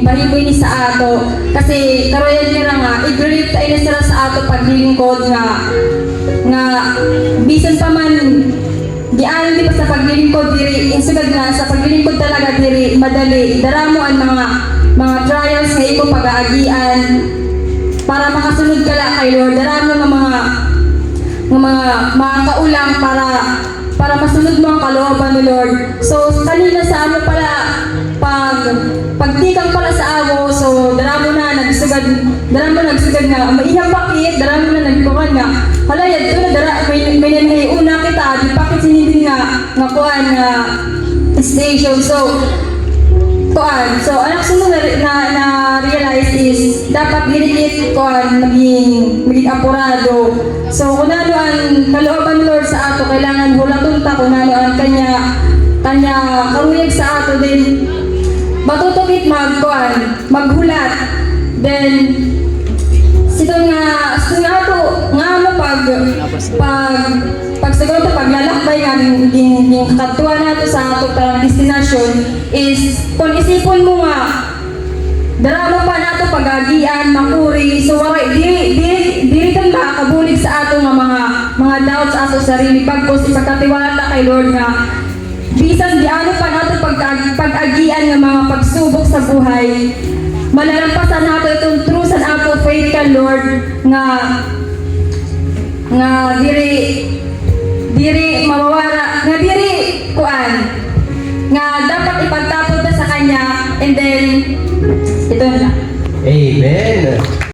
ning pahiboy ni sa ato kasi karoyan niya nga i-greet tayo sa ato paglilingkod nga nga bisan pa man di alam di pa sa paglilingkod diri insugad nga sa paglilingkod talaga diri madali daramo ang mga mga trials nga imo pag-aagian para makasunod ka lang kay Lord daramo nga mga ng mga mga kaulang para para masunod mo ang kalooban ni Lord. So, kanina na nagsugad, daramo na nagsugad nga, maihang pakit, daramo na nagkuhan nga, hala, ito na, dara, may, may nanay una kita, di pakit sinindin nga, nga kuhan nga station. So, kuan. So, anak sunod na, na, na realize is dapat dinikit kuan maging maging apurado. So, kung ano ang kalooban Lord sa ato, kailangan hulaton ta kung ano ang kanya kanya karuyag sa ato din matutukit mag kuan maghulat then sito nga sito nga ato nga ano pag pag pag siguro to paglalakbay nga yung, yung, katuwa nato sa ato parang destination is kung isipon mo nga Darama pa nato pagagian, makuri, so waray, dili, dili, dili kang makakabulig sa ato nga mga mga doubts sa ato sarili pagkos ipagkatiwala ta kay Lord nga bisan di ano pa nato pag pag-agian nga mga pagsubok sa buhay malalampasan nato itong true sa ato faith ka Lord nga nga diri diri mawawara nga diri kuan nga dapat ipagtapon ta sa kanya and then ito na Amen.